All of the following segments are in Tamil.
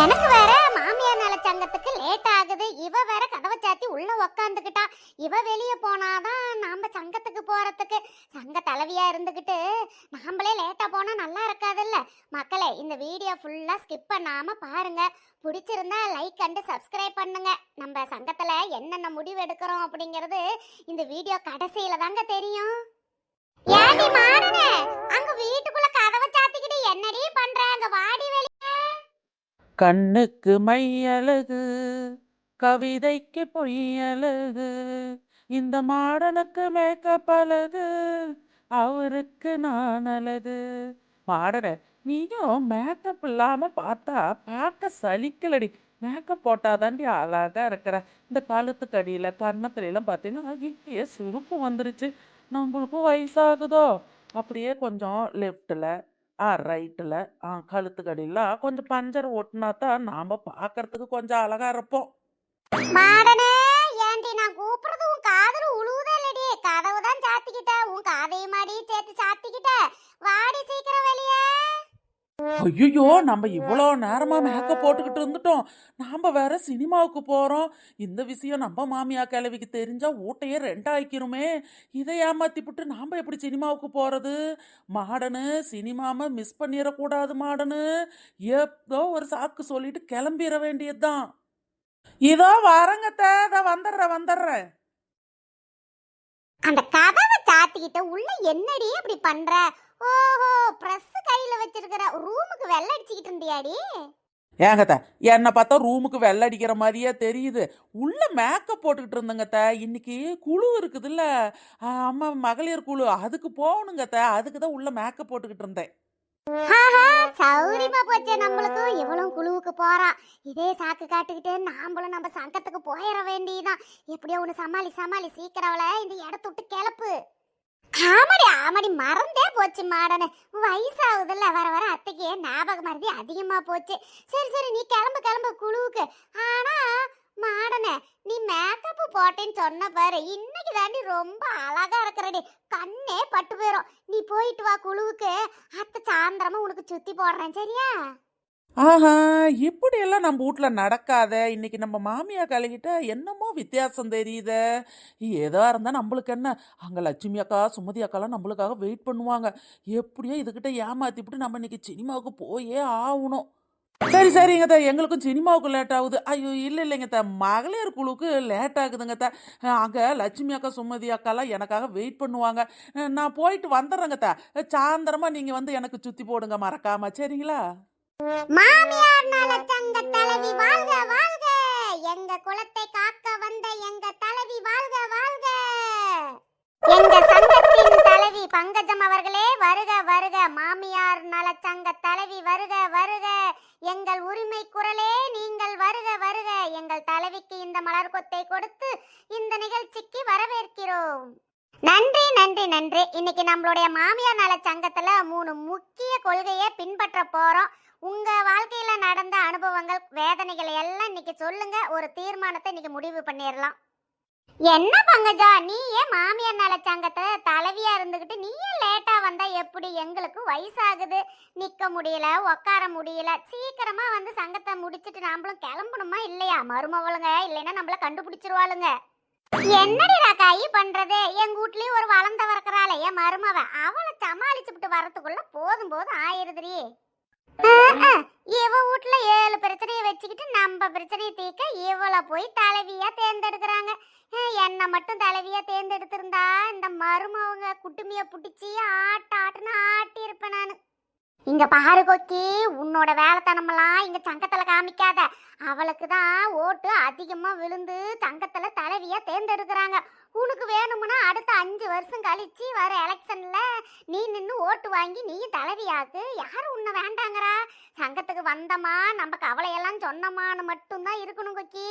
எனக்கு வேற மாமியார் நல சங்கத்துக்கு லேட் ஆகுது. இவ வேற கதவை சாத்தி உள்ள உக்காந்துக்கிட்டா. இவ வெளிய போனாதான் நாம சங்கத்துக்கு போறதுக்கு. சங்க தலைவியா இருந்துகிட்டு நாமளே லேட்டா போனா நல்லா இருக்காதுல்ல. மக்களே இந்த வீடியோ ஃபுல்லா ஸ்கிப் பண்ணாம பாருங்க. பிடிச்சிருந்தா லைக் அண்டு சப்ஸ்கிரைப் பண்ணுங்க. நம்ம சங்கத்துல என்னென்ன முடிவு எடுக்கிறோம் அப்படிங்கிறது இந்த வீடியோ கடைசியில தாங்க தெரியும். ஏடி மாறுனே அங்க வீட்டுக்குள்ள கதவை சாத்திக்கிட்டு என்னடி பண்ற? அங்க வாடி. கண்ணுக்கு மையழகு கவிதைக்கு பொய்யழகு இந்த மாடனுக்கு மேக்கப் அழகு அவருக்கு நான் அழகு. மாடன நீயும் மேக்கப் இல்லாம பார்த்தா பார்க்க சலிக்கலடி. மேக்கப் போட்டாதாண்டி அழகா இருக்கிற. இந்த காலத்துக்கு அடியில கன்னத்துல பார்த்தீங்கன்னா இப்பயே சுருப்பு வந்துருச்சு. நம்மளுக்கும் வயசாகுதோ? அப்படியே கொஞ்சம் லெஃப்டில் ஆ ரைட்டில். ஆ கழுத்துக்கு அடியிலாம் கொஞ்சம் பஞ்சர் ஒட்டினா தான் நாம் பார்க்கறதுக்கு கொஞ்சம் அழகா இருப்போம். மாடனே! ஏண்டி நான் கூப்பிடுறது உன் காதுல உழுவுதே இல்லடி கதவு தான் சாத்திக்கிட்ட உன் காதையும் மாடி சேர்த்து சாத்திக்கிட்ட வாடி சீக்கிரம் வெளியே ஐயோ நம்ம இவ்வளோ நேரமாக மேக்கப் போட்டுக்கிட்டு இருந்துட்டோம். நாம் வேற சினிமாவுக்கு போகிறோம் இந்த விஷயம் நம்ம மாமியா கிழவிக்கு தெரிஞ்சால் ஊட்டையே ரெண்டாக்கிருமே. இதை ஏமாத்தி நாம் எப்படி சினிமாவுக்கு போகிறது மாடனு சினிமாவை மிஸ் பண்ணிடக்கூடாது மாடனு. ஏதோ ஒரு சாக்கு சொல்லிட்டு கிளம்பிட வேண்டியதுதான். இதோ வரங்கத்த இதை வந்துடுறேன் வந்துடுறேன். அந்த கதவை சாத்திக்கிட்ட உள்ள என்னடி அப்படி பண்ற? ஓஹோ பிரஸ் கையில வச்சிருக்கிற ரூமுக்கு வெள்ள அடிச்சுக்கிட்டு இருந்தியாடி? ஏங்கத்த என்னை பார்த்தா ரூமுக்கு வெள்ளை அடிக்கிற மாதிரியே தெரியுது. உள்ள மேக்கப் போட்டுக்கிட்டு இருந்தேங்கத்த. இன்னைக்கு குழு இருக்குதுல்ல. அம்மா மகளிர் குழு. அதுக்கு போகணுங்கத்த. அதுக்கு தான் உள்ள மேக்கப் போட்டுக்கிட்டு இருந்தேன். சௌரியமா போச்சே நம்மளுக்கு இவளும் குழுவுக்கு போறா. இதே சாக்கு காட்டுக்கிட்டு நாமளும் நம்ம சங்கத்துக்கு போயிட வேண்டியதுதான். எப்படியோ ஒண்ணு சமாளி சமாளி சீக்கிரவள இந்த இடத்த விட்டு கிளப்பு. ஆமாடி ஆமாடி மறந்தே போச்சு மாடனு. வயசாகுதுல்ல வர வர அத்தைக்கு ஞாபக மருந்து அதிகமா போச்சு. சரி சரி நீ கிளம்பு கிளம்பு குழுவுக்கு. ஆனா மாடனே நீ மேக்கப் போட்டேன்னு சொன்ன பாரு. இன்னைக்கு தாண்டி ரொம்ப அழகா இருக்கிறடி. கண்ணே பட்டு போயிடும் நீ போயிட்டு வா குழுவுக்கு. அத்தை சாயந்தரமா உனக்கு சுத்தி போடுறேன் சரியா? ஆஹா இப்படி எல்லாம் நம்ம வீட்ல நடக்காத இன்னைக்கு நம்ம மாமியா கழுகிட்ட என்னமோ வித்தியாசம் தெரியுத. ஏதோ இருந்தால் நம்மளுக்கு என்ன? அங்கே லட்சுமி அக்கா சுமதி அக்காலாம் நம்மளுக்காக வெயிட் பண்ணுவாங்க. எப்படியோ இதுகிட்ட ஏமாத்தி விட்டு நம்ம இன்னைக்கு சினிமாவுக்கு போயே ஆகணும். சரி சரிங்க தா எங்களுக்கும் சினிமாவுக்கு லேட் ஆகுது. ஐயோ இல்லை இல்லைங்க தா மகளிர் குழுவுக்கு லேட் ஆகுதுங்க தா. அங்கே லட்சுமி அக்கா சுமதி அக்காலாம் எனக்காக வெயிட் பண்ணுவாங்க. நான் போயிட்டு வந்துடுறேங்க தா. சாயந்தரமாக நீங்கள் வந்து எனக்கு சுற்றி போடுங்க மறக்காமல் சரிங்களா? மாமியார் நலச்சங்க தலைவி வாழ்க வாழ்க. எங்க குலத்தை காக்க வந்த எங்க தலைவி வாழ்க வாழ்க. எங்க சங்கத்தின் தலைவி பங்கஜம் அவர்களே வருக வருக. மாமியார் நலச்சங்க தலைவி வருக வருக. எங்கள் உரிமை குரலே நீங்கள் வருக வருக. எங்கள் தலைவிக்கு இந்த மலர் கொத்தை கொடுத்து இந்த நிகழ்ச்சிக்கு வரவேற்கிறோம். நன்றி நன்றி நன்றி. இன்னைக்கு நம்மளுடைய மாமியார் நல சங்கத்துல மூணு முக்கிய கொள்கையை பின்பற்ற போறோம். உங்க வாழ்க்கையில நடந்த அனுபவங்கள் வேதனைகள் எல்லாம் இன்னைக்கு சொல்லுங்க. ஒரு தீர்மானத்தை இன்னைக்கு முடிவு பண்ணிடலாம் என்ன பங்கஜா? நீ ஏன் மாமியார் நல சங்கத்துல தலைவியா இருந்துகிட்டு நீ ஏன் லேட்டா வந்தா எப்படி எங்களுக்கு வயசாகுது? நிக்க முடியல உட்கார முடியல. சீக்கிரமா வந்து சங்கத்தை முடிச்சிட்டு நாமளும் கிளம்பணுமா இல்லையா? மருமவளுங்க இல்லைன்னா நம்மள கண்டுபிடிச்சிருவாளுங்க. என்னடி ராக்காயி பண்றது? எங்க வீட்லயும் ஒரு வளர்ந்த வரக்கிறாளே என் மருமவ. அவளை சமாளிச்சுட்டு வரத்துக்குள்ள போதும் போதும் ஆயிருதுரி இவ வீட்ல ஏழு பிரச்சனையை வச்சுக்கிட்டு நம்ம பிரச்சனையை தீர்க்க இவள போய் தலைவியா தேர்ந்தெடுக்கிறாங்க. என்னை மட்டும் தலைவியா தேர்ந்தெடுத்திருந்தா இந்த மருமவங்க குட்டுமிய புடிச்சு ஆட்ட ஆட்டுன்னு ஆட்டி இருப்பேன் நான். இங்க பாரு கொக்கி உன்னோட வேலைத்தனமெல்லாம் இங்க சங்கத்துல காமிக்காத. அவளுக்கு தான் ஓட்டு அதிகமா விழுந்து சங்கத்துல தலைவியா தேர்ந்தெடுக்கிறாங்க. உனக்கு வேணும்னா அடுத்த அஞ்சு வருஷம் கழிச்சு வர எலெக்ஷன்ல நீ நின்று ஓட்டு வாங்கி நீ தலைவியாக்கு. யாரும் உன்னை வேண்டாங்கறா? சங்கத்துக்கு வந்தமா நம்ம கவலையெல்லாம் சொன்னமான்னு மட்டும்தான் இருக்கணும் கொக்கி.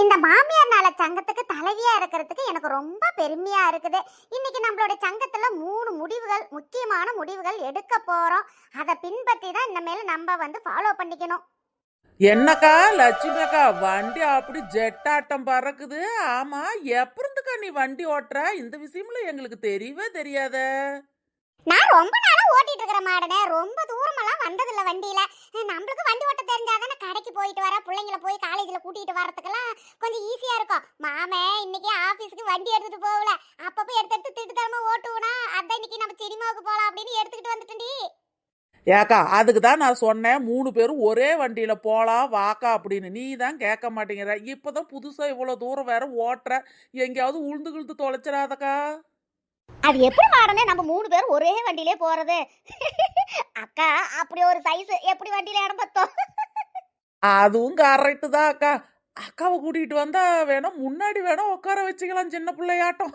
இந்த மாமியார்னால சங்கத்துக்கு தலைவியா இருக்கிறதுக்கு எனக்கு ரொம்ப பெருமையா இருக்குது. இன்னைக்கு நம்மளோட சங்கத்துல மூணு முடிவுகள் முக்கியமான முடிவுகள் எடுக்க போறோம். அதை பின்பற்றி தான் இனிமேல் நம்ம வந்து ஃபாலோ பண்ணிக்கணும். என்னக்கா லட்சுமி அக்கா வண்டி அப்படி ஜெட்டாட்டம் பறக்குது. ஆமா எப்பருந்துக்கா நீ வண்டி ஓட்டுற? இந்த விஷயம்ல எங்களுக்கு தெரியவே தெரியாத. நான் ரொம்ப நாளா ஓட்டிட்டு இருக்கிற மாடனே ரொம்ப தூரமெல்லாம் வந்ததில்ல வண்டியில. நம்மளுக்கு வண்டி ஓட்ட தெரிஞ்சாதானே கடைக்கு போயிட்டு வர பிள்ளைங்கள போய் காலேஜில் கூட்டிட்டு வரதுக்கெல்லாம் கொஞ்சம் ஈஸியா இருக்கும். மாமே இன்னைக்கு ஆபீஸ்க்கு வண்டி எடுத்துட்டு போகல. அப்பப்போ எடுத்து எடுத்து திட்டுத்தரமா ஓட்டுவனா அதான் இன்னைக்கு நம்ம சினிமாவுக்கு போலாம் அப்படின்னு எடுத்துக்கிட்டு வந்துட்டு ஏக்கா அதுக்கு தான் நான் சொன்னேன் மூணு பேரும் ஒரே வண்டியில போலாம் வாக்கா அப்படின்னு. நீ தான் கேட்க மாட்டேங்கிற. இப்பதான் புதுசா இவ்வளவு தூரம் வேற ஓட்டுற. எங்கேயாவது உளுந்து கிழுந்து தொலைச்சிடாதக்கா. அது எப்படி மாடனே? நம்ம மூணு பேரும் ஒரே வண்டியிலே போறது. அக்கா அப்படி ஒரு சைஸ் எப்படி வண்டியில இடம் பத்தோம் அதுவும் கரெக்டு தான் அக்கா. அக்காவை கூட்டிகிட்டு வந்தா வேணா முன்னாடி வேணா உட்கார வச்சுக்கலாம் சின்ன பிள்ளையாட்டம்.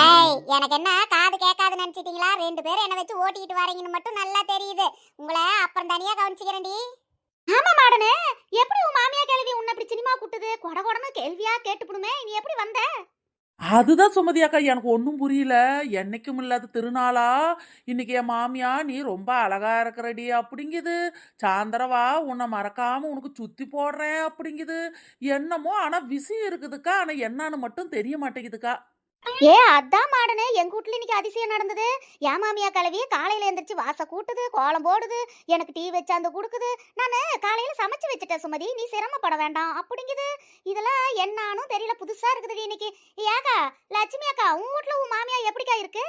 ஏய் எனக்கு என்ன காது கேட்காது நினைச்சிட்டீங்களா? ரெண்டு பேரும் என்ன வச்சு ஓட்டிட்டு வரீங்கன்னு மட்டும் நல்லா தெரியுது. உங்களை அப்புறம் தனியா கவனிச்சுக்கிறேன்டி. ஆமா மாடனே. எப்படி உன் மாமியா கேள்வி உன்னை இப்படி சினிமா கூட்டுது கொட கொடன்னு கேள்வியா கேட்டுப்புடுமே. நீ எப்படி வந்த? அதுதான் சுமதி அக்கா எனக்கு ஒன்றும் புரியல. என்னைக்கும் இல்லாத திருநாளா? இன்னைக்கு என் மாமியா நீ ரொம்ப அழகா இருக்கிறடி அப்படிங்குது. சாயந்தரவா உன்னை மறக்காம உனக்கு சுத்தி போடுறேன் அப்படிங்குது. என்னமோ ஆனா விஷயம் இருக்குதுக்கா. ஆனா என்னன்னு மட்டும் தெரிய மாட்டேங்குதுக்கா. ஏ அதான் மாடனே. எங்க வீட்டுல இன்னைக்கு அதிசயம் நடந்தது. என் மாமியா கிளவி காலையில எந்திரிச்சு வாச கூட்டுது கோலம் போடுது எனக்கு டீ வச்சாந்து கொடுக்குது. நானு காலையில சமைச்சு வச்சுட்டேன் சுமதி. நீ சிரமப்பட வேண்டாம். அப்படிங்குது. இதெல்லாம் என்னானும் தெரியல. புதுசா இருக்குது இன்னைக்கு. ஏக்கா லட்சுமி அக்கா உன் வீட்ல உன் மாமியா எப்படிக்கா இருக்கு?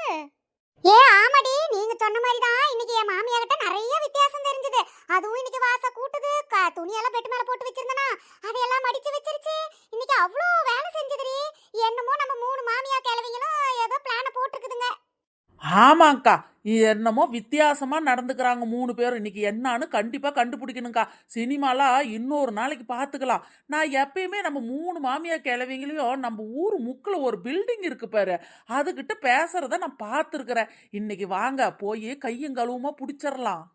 ஏ ஆமாடி. நீங்க சொன்ன மாதிரி தான் இன்னைக்கு என் மாமியார்கிட்ட நிறைய வித்தியாசம் தெரிஞ்சது. அதுவும் இன்னைக்கு வாச கூட்டுது. துணியெல்லாம் பெட்டு மேல போட்டு வச்சிருந்தனா. அதையெல்லாம் மடிச்சு வச்சிருச்சு. இன்னைக்கு அவ்வளோ வேலை செஞ்சதுடி. என்னமோ நம்ம மூணு மாமியார் கிழவிங்களும் ஏதோ பிளான போட்டுருக்குதுங்க. ஆமாக்கா என்னமோ வித்தியாசமாக நடந்துக்கிறாங்க மூணு பேரும். இன்னைக்கு என்னான்னு கண்டிப்பாக கண்டுபிடிக்கணுங்க்கா சினிமாலாம் இன்னொரு நாளைக்கு பார்த்துக்கலாம் நான் எப்பயுமே நம்ம மூணு மாமியார் கிழவிங்களையும் நம்ம ஊர் முக்கில் ஒரு பில்டிங் இருக்கு பாரு. அதுக்கிட்ட பேசுறத நான் பார்த்துருக்குறேன் இன்னைக்கு வாங்க போய் கையும் கழுவுமா பிடிச்சிடலாம்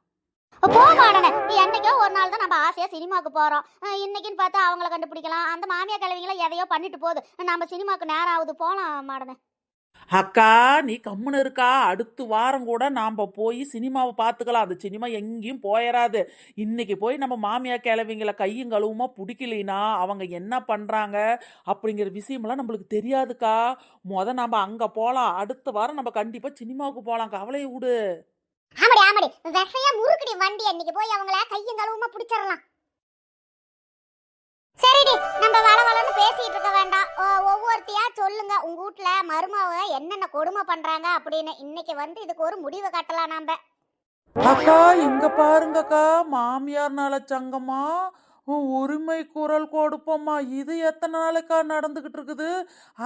என்னைக்கோ ஒரு நாள் தான் நம்ம ஆசையா சினிமாக்கு போறோம். இன்னைக்குன்னு பார்த்தா அவங்கள கண்டுபிடிக்கலாம். அந்த மாமியா கிழவிங்களை எதையோ பண்ணிட்டு போகுது. நம்ம சினிமாவுக்கு நேரம் ஆகுது. போலாம் மாடனே அக்கா நீ கம்முன்னு இருக்கா? அடுத்த வாரம் கூட நாம் போய் சினிமாவை பார்த்துக்கலாம் அந்த சினிமா எங்கேயும் போயிடாது இன்னைக்கு போய் நம்ம மாமியா கிழவிங்கள கையும் கழுவுமா பிடிக்கலைனா அவங்க என்ன பண்ணுறாங்க அப்படிங்கிற விஷயமெல்லாம் நம்மளுக்கு தெரியாதுக்கா. மொதல் நம்ம அங்கே போகலாம் அடுத்த வாரம் நம்ம கண்டிப்பாக சினிமாவுக்கு போகலாம் கவலையை விடு. ஆமாடி ஆமாடி. விசையா முறுக்குடி வண்டி அன்னைக்கு போய் அவங்கள கையும் கழுவுமா பிடிச்சிடலாம். சரிடி நம்ம பேசிட்டு இருக்க வேண்டாம். ஒவ்வொருத்தியா சொல்லுங்க. உங்க வீட்ல மருமாவ என்னென்ன கொடுமை பண்றாங்க அப்படின்னு இன்னைக்கு வந்து இதுக்கு ஒரு முடிவு கட்டலாம் நாம. அக்கா இங்க பாருங்கக்கா. மாமியார் நல சங்கமா உரிமை குரல் கொடுப்போம்மா. இது எத்தனை நாளைக்கா நடந்துகிட்டு இருக்குது?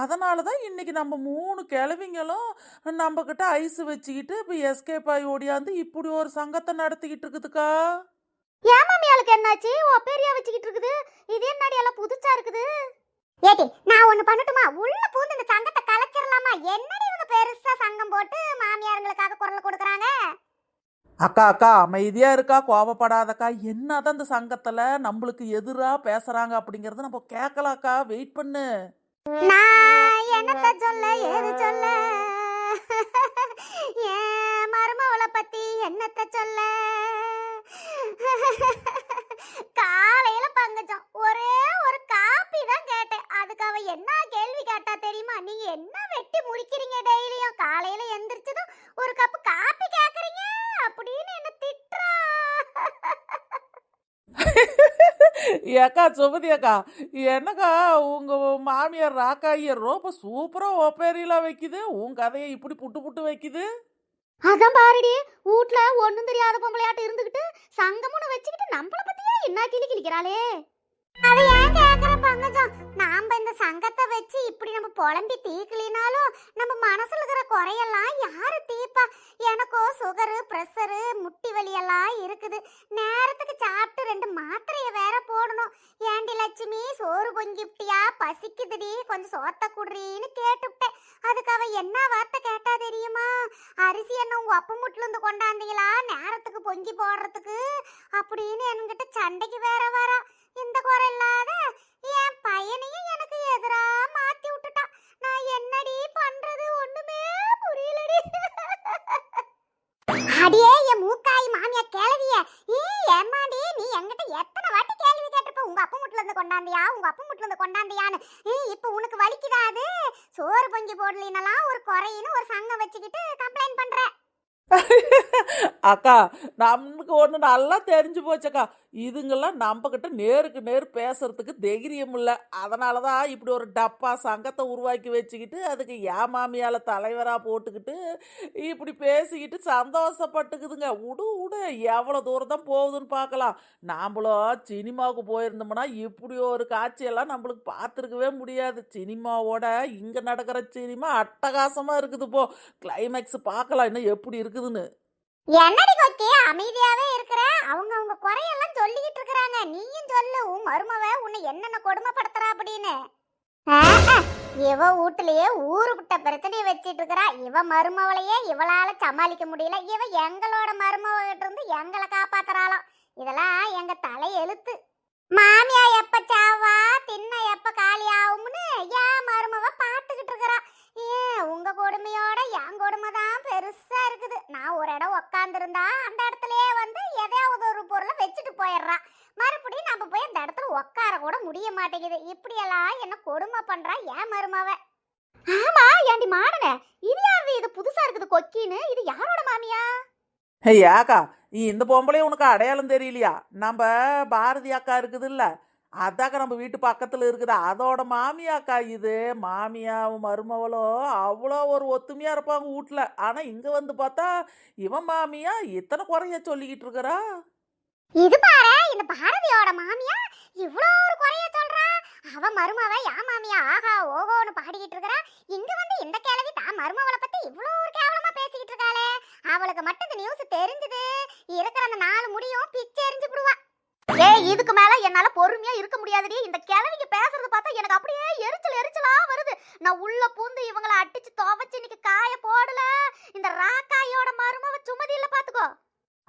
அதனால தான் இன்னைக்கு நம்ம மூணு கிழவிங்களும் நம்ம கிட்ட ஐஸ் வச்சுக்கிட்டு இப்போ எஸ்கேப் ஆகி ஓடியாந்து இப்படி ஒரு சங்கத்தை நடத்திக்கிட்டு இருக்குதுக்கா. ஏன் மாமியாளுக்கு என்னாச்சு? ஒப்பேரியா வச்சுக்கிட்டு இருக்குது. இது என்னடி எல்லாம் இருக்குது? ஏடி நான் ஒண்ணு பண்ணட்டுமா? உள்ள பூந்து இந்த சங்கத்தை கலைச்சிடலாமா என்னடி இவங்க பெருசா சங்கம் போட்டு மாமியாருங்களுக்காக குரல் கொடுக்குறாங்க? அக்கா அக்கா அமைதியா இருக்கா? கோவப்படாதக்கா. என்னதான் இந்த சங்கத்துல நம்மளுக்கு எதிரா பேசுறாங்க அப்படிங்கறத நம்ம கேட்கலாக்கா வெயிட் பண்ணு. நான் என்னத்த சொல்ல ஏது சொல்ல? என் மருமவளை பத்தி என்னத்த சொல்ல? காலையில பங்கஜம். ஒரே ஒரு காப்பி தான் கேட்டேன். அதுக்கு அவ என்ன கேள்வி கேட்டா தெரியுமா? நீங்க என்ன வெட்டி முடிக்கிறீங்க டெய்லியும்? காலையில எந்திரிச்சதும் ஒரு கப் காப்பி கேக்குறீங்க? அப்படின்னு என்ன திட்டுறா. ஏக்கா சுமதி அக்கா என்னக்கா உங்க மாமியார் ராக்காய ரொம்ப சூப்பரா ஒப்பேரியெல்லாம் வைக்குது. உன் கதையை இப்படி புட்டு புட்டு வைக்குது. அதான் பாருடி வீட்ல ஒண்ணும் தெரியாத பொம்பளையாட்ட இருந்துகிட்டு சங்கமுன்னு வச்சுக்கிட்டு நம்மள என்ன கிளி கிளிக்கிறாளே அது ஏன் கேக்குற பங்கஜம்? நாம இந்த சங்கத்தை வச்சு இப்படி நம்ம புலம்பி தீக்கலினாலும் நம்ம மனசுல இருக்கிற குறையெல்லாம் யாரு தீப்பா? எனக்கோ சுகரு பிரஷரு முட்டி வலி எல்லாம் இருக்குது. நேரத்துக்கு சாப்பிட்டு ரெண்டு மாத்திரைய வேற போடணும். ஏண்டி லட்சுமி சோறு பொங்கிப்டியா பசிக்குதுடி. கொஞ்சம் சோத்த குடுறீன்னு கேட்டு அதுக்கு அவ என்ன வார்த்தை கேட்டா தெரியுமா? அரிசி என்ன உங்க அப்பா முட்டுல இருந்து கொண்டாந்தீங்களா? நேரத்துக்கு பொங்கி போடுறதுக்கு? அப்படின்னு என்கிட்ட சண்டைக்கு வேற வரா. இந்த குறை இல்லாத என் பையனையும் எனக்கு எதிரா மாத்தி விட்டுட்டான் நான் என்னடி பண்றது? ஒண்ணுமே புரியலடி. அடியே என் மூக்காய் மாமியா கேள்விய. ஏ ஏமாடி நீ என்கிட்ட எத்தனை வாட்டி கேள்வி கேட்டிருப்ப உங்க அப்பா முட்டுல இருந்து கொண்டாந்தியா உங்க அப்பா முட்டுல இருந்து கொண்டாந்தியான்னு. ஏய், இப்ப உனக்கு வலிக்குதா அது? சோறு பொங்கி போடலினாலாம் ஒரு குறையின்னு ஒரு சங்கம் வச்சுக்கிட்டு கம்ப்ளைண்ட் பண்ற. அக்கா நமக்கு ஒன்று நல்லா தெரிஞ்சு போச்சக்கா. இதுங்கெல்லாம் நம்மக்கிட்ட நேருக்கு நேர் பேசுறதுக்கு தைரியம் இல்லை அதனால தான் இப்படி ஒரு டப்பா சங்கத்தை உருவாக்கி வச்சுக்கிட்டு அதுக்கு ஏமாமியால் தலைவராக போட்டுக்கிட்டு இப்படி பேசிக்கிட்டு சந்தோஷப்பட்டுக்குதுங்க. விடு விடு எவ்வளோ தூரம் தான் போகுதுன்னு பார்க்கலாம் நாமளும் சினிமாவுக்கு போயிருந்தோம்னா இப்படி ஒரு காட்சியெல்லாம் நம்மளுக்கு பார்த்துருக்கவே முடியாது. சினிமாவோட இங்கே நடக்கிற சினிமா அட்டகாசமாக இருக்குது போ. கிளைமேக்ஸ் பார்க்கலாம். இன்னும் எப்படி இருக்குது இருக்குதுன்னு என்னடி கொத்தி அமைதியாவே இருக்கிற? அவங்க அவங்க குறையெல்லாம் சொல்லிக்கிட்டு இருக்கிறாங்க. நீயும் சொல்லு. உன் மருமவ உன்னை என்னென்ன கொடுமைப்படுத்துறா அப்படின்னு. இவ வீட்டுலயே ஊருக்குட்ட பிரச்சனையை வச்சிட்டு இருக்கிறா. இவ மருமவளையே இவளால சமாளிக்க முடியல. இவ எங்களோட மருமவகிட்ட இருந்து எங்களை காப்பாத்துறாளாம் இதெல்லாம் எங்க தலை எழுத்து. மாமியா எப்ப சாவா? தின்ன எப்ப காலி ஆகும்னு ஏன் மருமவ பாத்துக்கிட்டு இருக்கிறா. ஏன் உங்க கொடுமையோட என் கொடுமை தான் பெருசா இருக்குது. நான் ஒரு இடம் உக்காந்துருந்தா அந்த இடத்துலயே வந்து எதையாவது ஒரு பொருளை வச்சுட்டு போயிடுறான் மறுபடியும் நம்ம போய் அந்த இடத்துல உட்கார கூட முடிய மாட்டேங்குது. இப்படியெல்லாம் என்ன கொடுமை பண்றா ஏன் மருமவ? ஆமா ஏண்டி மாடனே இது யாரு இது புதுசா இருக்குது கொக்கின்னு? இது யாரோட மாமியா? ஏக்கா நீ இந்த பொம்பளையும் உனக்கு அடையாளம் தெரியலையா? நம்ம பாரதி அக்கா இருக்குதுல்ல அதாக்க நம்ம வீட்டு பக்கத்தில் இருக்குது. அதோட மாமியாக்கா இது. மாமியாவும் மருமவளும் அவ்வளோ ஒரு ஒத்துமையாக இருப்பாங்க வீட்ல. ஆனால் இங்கே வந்து பார்த்தா இவன் மாமியா இத்தனை குறைய சொல்லிக்கிட்டு இருக்கிறா? இது பாரு இந்த பாரதியோட மாமியா இவ்வளோ ஒரு குறைய சொல்றா. அவ மருமவ யா மாமியா ஆஹா ஓஹோன்னு பாடிக்கிட்டு இருக்கிறா. இங்க வந்து இந்த கேள்வி தான். மருமவளை பத்தி இவ்வளோ ஒரு கேவலமா பேசிக்கிட்டு இருக்காளே. அவளுக்கு மட்டும் இந்த நியூஸ் தெரிஞ்சது. இருக்கிற அந்த நாலு முடியும் பிச்சை எரிஞ்சு விடுவா. ஏய் இதுக்கு மேல என்னால பொறுமையா இருக்க முடியாதுடி. இந்த கிழவிக்கு பேசுறது பார்த்தா எனக்கு அப்படியே எரிச்சல் எரிச்சலா வருது. நான் உள்ள பூந்து இவங்கள அடிச்சு துவைச்சு இன்னைக்கு காய போடல. இந்த ராக்காயோட மருமவ சுமதி இல்ல பாத்துக்கோ.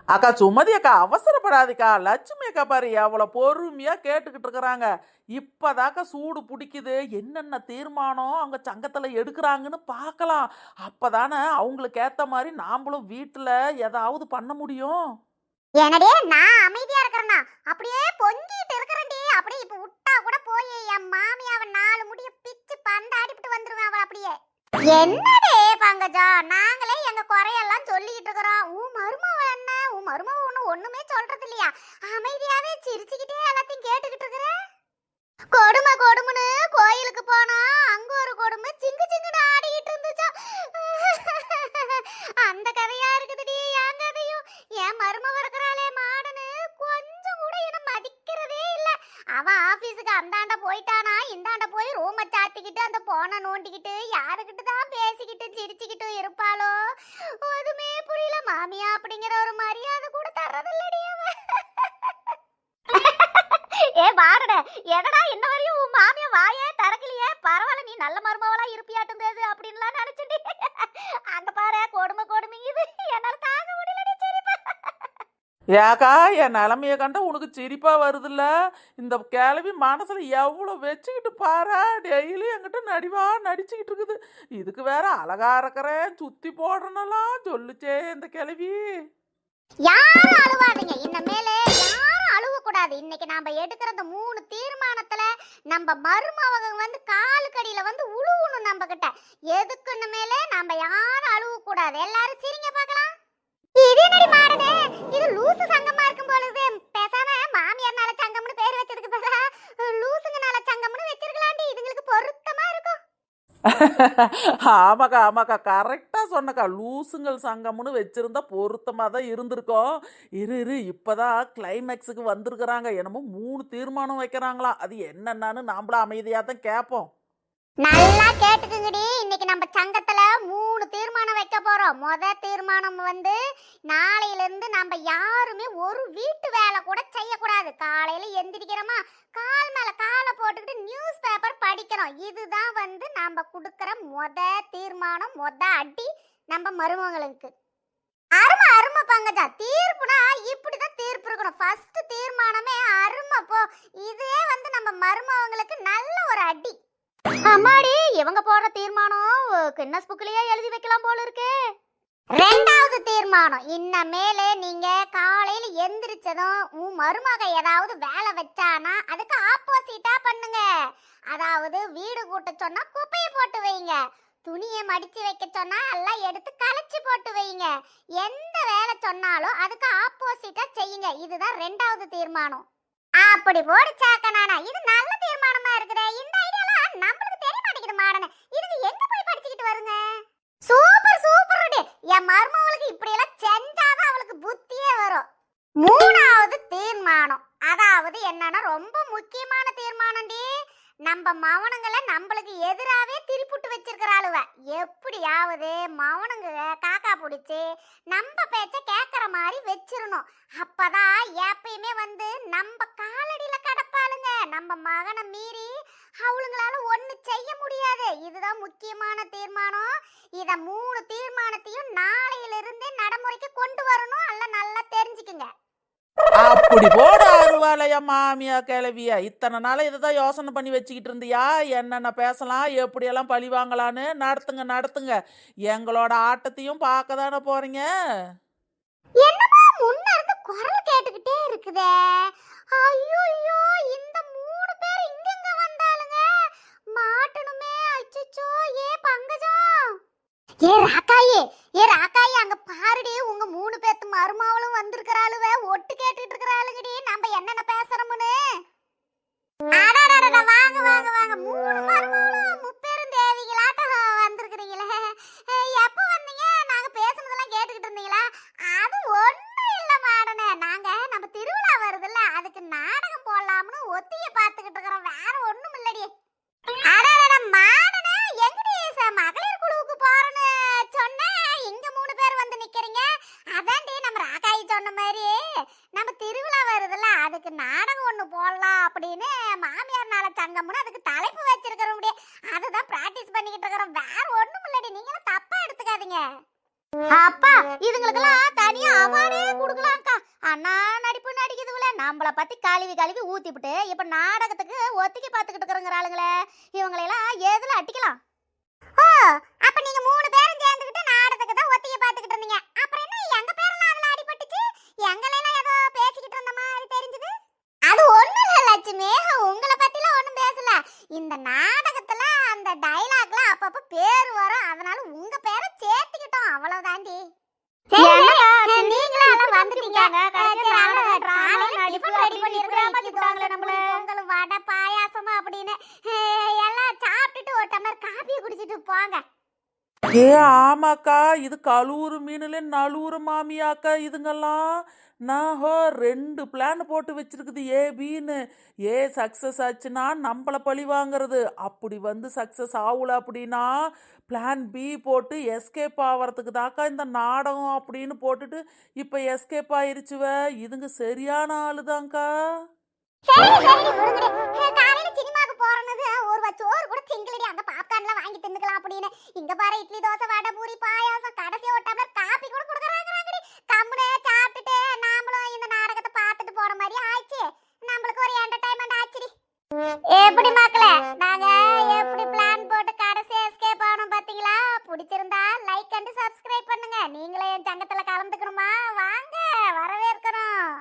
அக்கா சுமதி அக்கா அவசரப்படாதுக்கா. லட்சுமி அக்கா பாரு எவ்வளோ பொறுமையா கேட்டுக்கிட்டு இருக்கிறாங்க. இப்பதாக்கா சூடு பிடிக்குது. என்னென்ன தீர்மானம் அவங்க சங்கத்துல எடுக்கிறாங்கன்னு பார்க்கலாம் அப்பதானே அவங்களுக்கு ஏத்த மாதிரி நாம்ளும் வீட்டுல ஏதாவது பண்ண முடியும். என்னடே நான் அமைதியா இருக்கிறேன்னா அப்படியே பொங்கிட்டு இருக்கிறேன்டி. அப்படியே இப்ப விட்டா கூட போய் என் மாமியாவ நாலு முடிய பிச்சு பந்தாடிப்பிட்டு வந்துருவேன் அவள் அப்படியே. என்னடே பங்கஜா? நாங்களே எங்க குறையெல்லாம் சொல்லிக்கிட்டு இருக்கிறோம். உன் மருமவ என்ன? உன் மருமவ ஒண்ணு ஒண்ணுமே சொல்றது இல்லையா? அமைதியாவே சிரிச்சுக்கிட்டே எல்லாத்தையும் கேட்டுக்கிட்டு இருக்கிற? கொடுமை கொடுமைன்னு கோயிலுக்கு போனா அங்க ஒரு கொடுமை சிங்கு சிங்குன்னு ஆடிக்கிட்டு இருந்துச்சா? அந்த கதையா இருக்குதுடி என் அவன் ஆபீஸுக்கு அந்தாண்ட போயிட்டானா? இந்தாண்ட போய் ரூமை சாத்திக்கிட்டு அந்த போனை நோண்டிக்கிட்டு யாருக்கிட்ட தான் பேசிக்கிட்டு சிரிச்சுக்கிட்டு இருப்பாளோ? ஒதுமே புரியல. மாமியா அப்படிங்கிற ஒரு மரியாதை கூட தரதில்லடி ஏ பாருட எடடா இன்ன வரையும் உன் மாமியா வாயே திறக்கலையே? பரவாயில்ல நீ நல்ல மருமவளா இருப்பியாட்டுந்தது அப்படின்லாம் நினைச்சுட்டு. அங்க பாரு கொடுமை கொடுமை இது என்னால தாங்க ஏக்கா என் நிலமையை கண்டா உனக்கு சிரிப்பாக வருதுல்ல? இந்த கிளவி மனசில் எவ்வளோ வச்சுக்கிட்டு பாரா? டெய்லி என்கிட்ட நடிவாக நடிச்சுக்கிட்டு இருக்குது. இதுக்கு வேற அழகா இருக்கிறேன் சுற்றி போடுறனெல்லாம் சொல்லுச்சே இந்த கிளவி. யாரும் அழுவாதீங்க. இனிமேல யாரும் அழுவக்கூடாது. இன்னைக்கு நாம எடுக்கிற அந்த மூணு தீர்மானத்துல நம்ம மருமவங்க வந்து காலுக்கடியில வந்து உழுவணும் நம்ம கிட்ட எதுக்குன்னு மேலே? நம்ம யாரும் அழுவக்கூடாது. எல்லாரும் சிரிங்க பார்க்கலாம். இது என்னடி மாடனே இது லூசு சங்கமா இருக்கும் பொழுது. பேசாம மாமியார் சங்கம்னு பேர் வச்சதுக்கு பதிலா லூசுங்க நாள சங்கம்னு வச்சிருக்கலாம்டி இதுங்களுக்கு பொருத்தமா இருக்கும். ஆமாக்கா ஆமாக்கா. கரெக்டாக சொன்னக்கா. லூசுங்கள் சங்கம்னு வச்சுருந்தா பொருத்தமாக தான் இருந்திருக்கோம். இரு இரு. இப்போ தான் கிளைமேக்ஸுக்கு வந்திருக்கிறாங்க. என்னமோ மூணு தீர்மானம் வைக்கிறாங்களாம் அது என்னென்னான்னு நாமளும் அமைதியாக தான் கேட்போம் நல்லா கேட்டுக்குங்கடி. இன்னைக்கு நம்ம சங்கத்துல மூணு தீர்மானம் வைக்க போறோம். முத தீர்மானம் வந்து நாளையில இருந்து நம்ம யாருமே ஒரு வீட்டு வேலை கூட செய்யக்கூடாது. காலையில எந்திரிக்கிறோமா கால் மேல காலை போட்டுக்கிட்டு நியூஸ் பேப்பர் படிக்கிறோம். இதுதான் வந்து நம்ம கொடுக்குற முத தீர்மானம் முத அடி நம்ம மருமகளுக்கு. அருமை அருமை பங்கஜா. தீர்ப்புனா இப்படிதான் தீர்ப்பு இருக்கணும். ஃபர்ஸ்ட் தீர்மானமே அருமை போ. இதே வந்து நம்ம மருமவங்களுக்கு நல்ல ஒரு அடி. அம்மாடி இவங்க போடுற தீர்மானம் கின்னஸ் புக்லயே எழுதி வைக்கலாம் போல இருக்கே. ரெண்டாவது தீர்மானம் இன்ன மேலே நீங்க காலையில எந்திரிச்சதும் உன் மருமக ஏதாவது வேலை வச்சானா அதுக்கு ஆப்போசிட்டா பண்ணுங்க. அதாவது வீடு கூட்ட சொன்னா குப்பையை போட்டு வைங்க. துணியை மடிச்சு வைக்க சொன்னா எல்லாம் எடுத்து கலைச்சு போட்டு வைங்க. எந்த வேலை சொன்னாலும் அதுக்கு ஆப்போசிட்டா செய்யுங்க. இதுதான் ரெண்டாவது தீர்மானம். அப்படி போடுச்சாக்க நானா இது நல்ல தீர்மானமா இருக்குதே இந்த ஐடியாலாம் நம்மளுக்கு தெரிய மாட்டேங்குது மாடனே இதுக்கு எங்க போய் படிச்சுக்கிட்டு வருங்க சூப்பர் சூப்பர் என் மருமவளுக்கு இப்படி எல்லாம் செஞ்சாதான் அவளுக்கு புத்தியே வரும் மூணாவது தீர்மானம் அதாவது என்னன்னா ரொம்ப முக்கியமான தீர்மானம்டி நம்ம மவனுங்களை நம்மளுக்கு எதிராவே திருப்பிட்டு வச்சிருக்கிறாளுவ எப்படியாவது மவனுங்க காக்கா பிடிச்சி நம்ம பேச்ச கேட்குற மாதிரி வச்சிரணும் அப்பதான் எப்பயுமே வந்து நம்ம காலடியில கடப்பாளுங்க நம்ம மகனை மீறி அவளுங்களால ஒண்ணு செய்ய முடியாது இதுதான் முக்கியமான தீர்மானம் இத மூணு தீர்மானத்தையும் நாளையில இருந்தே நடைமுறைக்கு கொண்டு வரணும் அல்ல நல்லா தெரிஞ்சுக்குங்க. அப்படி போட அருவாளையா மாமியா கிளவியா இத்தனை நாள் இதை தான் யோசனை பண்ணி வச்சுக்கிட்டு இருந்தியா? என்னென்ன பேசலாம்? எப்படியெல்லாம் பழி வாங்கலான்னு? நடத்துங்க நடத்துங்க. எங்களோட ஆட்டத்தையும் பார்க்க தானே போறீங்க? என்னமா முன்ன இருந்து குரல் கேட்டுக்கிட்டே இருக்குதே. ஐயோ இந்த மூணு பேர் இங்கெங்க வந்தாளுங்க? மாட்டணுமே அச்சச்சோ ஏ ஏ ராக்காயே ஏ ராக்காயே அங்க பாருடி உங்க மூணு பேத்து மரும வந்திருக்கறாளுவ ஒட்டு கேட்டுட்டு இருக்கறாளுங்கடி நம்ம என்னென்ன பேசுறோம்னு அடடடட வாங்க வாங்க வாங்க மூணு மருமாவளும் முப்பெரும் தேவிகளாட்டம் வந்திருக்கிறீங்களே எப்ப வந்தீங்க நாங்க பேசுனதெல்லாம் கேட்டுக்கிட்டு இருந்தீங்களா அது ஒண்ணும் இல்ல மாடனே நாங்க நம்ம திருவிழா வருதுல்ல அதுக்கு நாடகம் போடலாம்னு ஒத்திய பாத்துக்கிட்டு இருக்கிறோம் வேற ஒண்ணும் இல்லடி அடடட மாடனே எங்கடி ச- மகளிர் குழுவுக்கு போறேன்னு சொன்னேன் இங்க மூணு பேர் வந்து நிக்கிறீங்க அதான்டி நம்ம ராக்காயி சொன்ன மாதிரி நம்ம திருவிழா வருதுல்ல அதுக்கு நாடகம் ஒண்ணு போடலாம் அப்படின்னு மாமியார்னால தங்கம்னு சங்கம்னு அதுக்கு தலைப்பு வச்சிருக்கிறோம் முடியே அதுதான் பிராக்டிஸ் பண்ணிக்கிட்டு இருக்கிறோம். வேற ஒண்ணும் இல்லடி. நீங்களும் தப்பா எடுத்துக்காதீங்க. அப்பா இதுங்களுக்கெல்லாம் தனியா அவார்டே கொடுக்கலாம்க்கா. அண்ணா நடிப்பு நடிக்குதுல நம்மள பத்தி கழுவி கழுவி ஊத்திவிட்டு இப்ப நாடகத்துக்கு ஒத்திக்கி பாத்துக்கிட்டு இருக்கிறோங்கிற ஆளுங்களே இவங்களையெல்லாம் எதுல அட்டிக்கலாம் ஓ அப்ப நீங்க மூணு பேரும் சேர்ந்துக்கிட்டு நாடகத்துக்கு தான் ஒத்திக்கி பாத்துக்கிட்டு இருந்தீங்க அப்புறம் என்ன எங்க பேரெல்லாம் அதுல அடிபட்டுச்சு எங்களெல்லாம் ஏதோ பேசிக்கிட்டு இருந்த மாதிரி தெரிஞ்சது அது மேகம் உங்களை பத்திலாம் ஒண்ணும் பேசல. இந்த நாடகத்துல அந்த டைலாக் அப்பப்ப பேர் வரும் அதனால உங்க பேரை சேர்த்துக்கிட்டோம் அவ்வளவுதாண்டி நீங்களும் வந்துட்டீங்க பொங்கல் வடை பாயாசம் அப்படின்னு அஹ், எல்லாம் சாப்பிட்டுட்டு ஒரு டம்ளர் காபி குடிச்சிட்டு போங்க ஏ ஆமாக்கா. இது கழுவுறு மீனில் நழுவுறு மாமியாக்கா இதுங்கெல்லாம். நான் ஹோ ரெண்டு பிளான் போட்டு வச்சிருக்குது ஏ பின்னு ஏ சக்ஸஸ் ஆச்சுன்னா நம்மளை பழி வாங்குறது. அப்படி வந்து சக்ஸஸ் ஆகல அப்படின்னா பிளான் பி போட்டு எஸ்கேப் ஆகிறதுக்கு தாக்கா இந்த நாடகம் அப்படின்னு போட்டுட்டு இப்போ எஸ்கேப் ஆயிருச்சுவ. இதுங்க சரியான ஆளுதாங்க்கா சரி சரி விடுங்கடி காலையில சினிமாக்கு போறனது ஒரு வச்சு சோறு கூட திங்களடி அங்க பாப்கார்ன்லாம் வாங்கி தின்னுக்கலாம் அப்படின்னு. இங்க பாரு இட்லி தோசை வடை பூரி பாயாசம் கடைசி ஒரு டம்ளர் காபி கூட கொடுக்குறாங்கடி கம்முனே சாப்பிட்டுட்டு நாமளும் இந்த நாடகத்தை பார்த்துட்டு போன மாதிரி ஆயிடுச்சு. நம்மளுக்கு ஒரு என்டர்டைன்மெண்ட் ஆச்சுடி. எப்படி மக்களே? நாங்க எப்படி பிளான் போட்டு கடைசி எஸ்கேப் ஆனோம் பாத்தீங்களா? பிடிச்சிருந்தா லைக் அண்ட் சப்ஸ்கிரைப் பண்ணுங்க. நீங்களே என் சங்கத்துல கலந்துக்கணுமா? வாங்க வரவேற்கிறோம்